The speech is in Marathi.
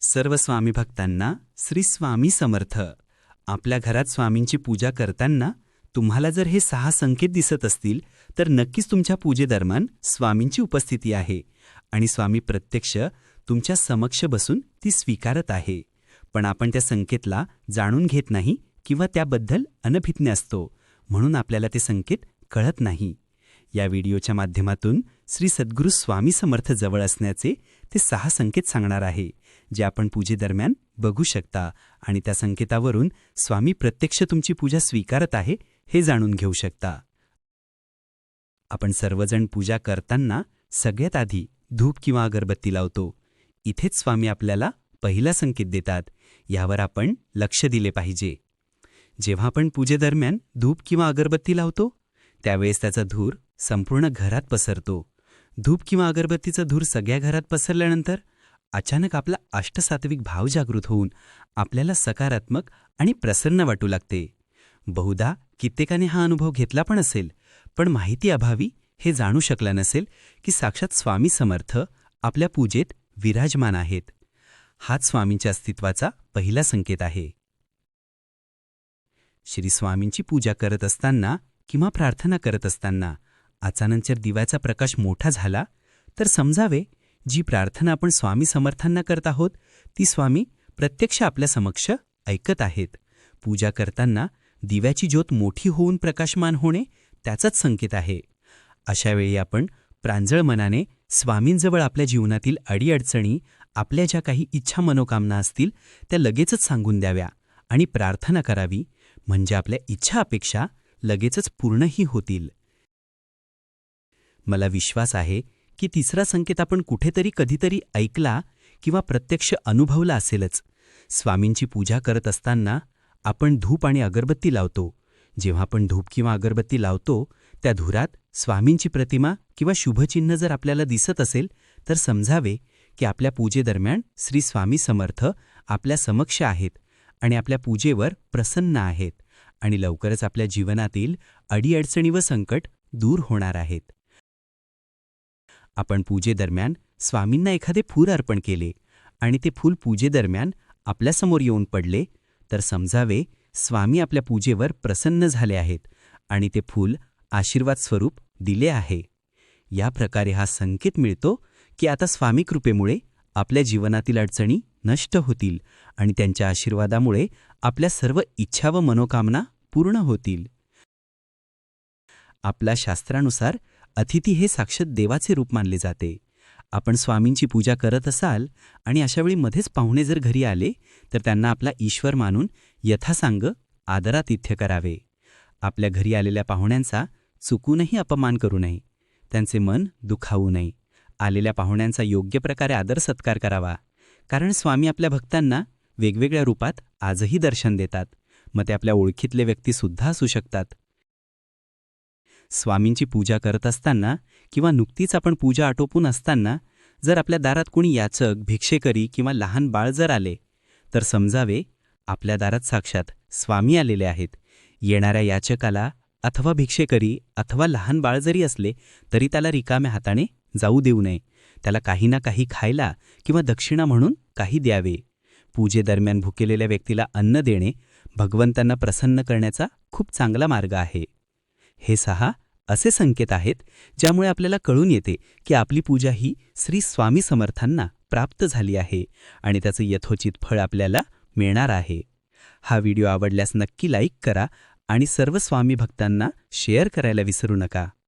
सर्व स्वामी भक्तांना श्री स्वामी समर्थ. आपल्या घरात स्वामींची पूजा करताना तुम्हाला जर हे सहा संकेत दिसत असतील तर नक्कीच तुमच्या पूजेदरम्यान स्वामींची उपस्थिती आहे आणि स्वामी प्रत्यक्ष तुमच्या समक्ष बसून ती स्वीकारत आहे. पण आपण त्या संकेतला जाणून घेत नाही किंवा त्याबद्दल अनभिज्ञ असतो म्हणून आपल्याला ते संकेत कळत नाही. या व्हिडिओच्या माध्यमातून श्री सद्गुरू स्वामी समर्थ जवळ असण्याचे ते सहा संकेत सांगणार आहे. जे आपण पूजेदरम्यान बघू शकता. आणि त्या संकेतावरून स्वामी प्रत्यक्ष तुमची पूजा स्वीकारत आहे हे जाणून घेऊ शकता. आपण सर्वजण पूजा करताना सगळ्यात आधी धूप किंवा अगरबत्ती लावतो. इथेच स्वामी आपल्याला पहिला संकेत देतात. यावर आपण लक्ष दिले पाहिजे. जेव्हा आपण पूजेदरम्यान धूप किंवा अगरबत्ती लावतो त्यावेळेस त्याचा धूर संपूर्ण घरात पसरतो. धूप किंवा अगरबत्तीचा धूर सगळ्या घरात पसरल्यानंतर अचानक आपला अष्टसात्विक भाव जागृत होऊन आपल्याला सकारात्मक आणि प्रसन्न वाटू लागते. बहुधा कित्येकाने हा अनुभव घेतला पण असेल पण माहिती अभावी हे जाणू शकला नसेल की साक्षात स्वामी समर्थ आपल्या पूजेत विराजमान आहेत. हाच स्वामींच्या अस्तित्वाचा पहिला संकेत आहे. श्री स्वामींची पूजा करत असताना किंवा प्रार्थना करत असताना अचानक दिव्याचा प्रकाश मोठा झाला तर समजावे जी प्रार्थना आपण स्वामी समर्थांना करत आहोत ती स्वामी प्रत्यक्ष आपल्या समक्ष ऐकत आहेत. पूजा करताना दिव्याची ज्योत मोठी होऊन प्रकाशमान होणे त्याचाच संकेत आहे. अशावेळी आपण प्रांजळ मनाने स्वामींजवळ आपल्या जीवनातील अडीअडचणी आपल्या ज्या काही इच्छा मनोकामना असतील त्या लगेचच सांगून द्याव्या आणि प्रार्थना करावी म्हणजे आपल्या इच्छा अपेक्षा लगेचच पूर्णही होतील. मला विश्वास आहे की तिसरा संकेत आपण कुठेतरी कधीतरी ऐकला किंवा प्रत्यक्ष अनुभवला असेलच. स्वामींची पूजा करत असताना आपण धूप आणि अगरबत्ती लावतो. जेव्हा आपण धूप किंवा अगरबत्ती लावतो त्या धुरात स्वामींची प्रतिमा किंवा शुभचिन्ह जर आपल्याला दिसत असेल तर समजावे की आपल्या पूजेदरम्यान श्री स्वामी समर्थ आपल्या समक्ष आहेत आणि आपल्या पूजेवर प्रसन्न आहेत आणि लवकरच आपल्या जीवनातील अडीअडचणी व संकट दूर होणार आहेत. आपण पूजेदरम्यान स्वामींना एखादे फूल अर्पण केले आणि ते फूल पूजेदरम्यान आपल्यासमोर येऊन पडले तर समजावे स्वामी आपल्या पूजेवर प्रसन्न झाले आहेत आणि ते फूल आशीर्वाद स्वरूप दिले आहे. या प्रकारे हा संकेत मिळतो की आता स्वामी कृपेमुळे आपल्या जीवनातील अडचणी नष्ट होतील आणि त्यांच्या आशीर्वादामुळे आपल्या सर्व इच्छा व मनोकामना पूर्ण होतील. आपल्या शास्त्रानुसार अतिथी हे साक्षात देवाचे रूप मानले जाते. आपण स्वामींची पूजा करत असाल आणि अशावेळी मध्येच पाहुणे जर घरी आले तर त्यांना आपला ईश्वर मानून यथासांग आदरातिथ्य करावे. आपल्या घरी आलेल्या पाहुण्यांचा चुकूनही अपमान करू नये. त्यांचे मन दुखावू नये. आलेल्या पाहुण्यांचा योग्य प्रकारे आदर सत्कार करावा. कारण स्वामी आपल्या भक्तांना वेगवेगळ्या रूपात आजही दर्शन देतात. मग ते आपल्या ओळखीतले व्यक्तीसुद्धा असू शकतात. स्वामींची पूजा करत असताना किंवा नुकतीच आपण पूजा आटोपून असताना जर आपल्या दारात कोणी याचक भिक्षेकरी किंवा लहान बाळ जर आले तर समजावे आपल्या दारात साक्षात स्वामी आलेले आहेत. येणाऱ्या याचकाला अथवा भिक्षेकरी अथवा लहान बाळ जरी असले तरी त्याला रिकाम्या हाताने जाऊ देऊ नये. त्याला काही ना काही खायला किंवा दक्षिणा म्हणून काही द्यावे. पूजेदरम्यान भुकेलेल्या व्यक्तीला अन्न देणे भगवंतांना प्रसन्न करण्याचा खूप चांगला मार्ग आहे. हे सहा असे संकेत आहेत ज्यामुळे आपल्याला कळून येते की आपली पूजा ही श्री स्वामी समर्थांना प्राप्त झाली आहे आणि त्याचं यथोचित फळ आपल्याला मिळणार आहे. हा व्हिडिओ आवडल्यास नक्की लाईक करा आणि सर्व स्वामी भक्तांना शेअर करायला विसरू नका.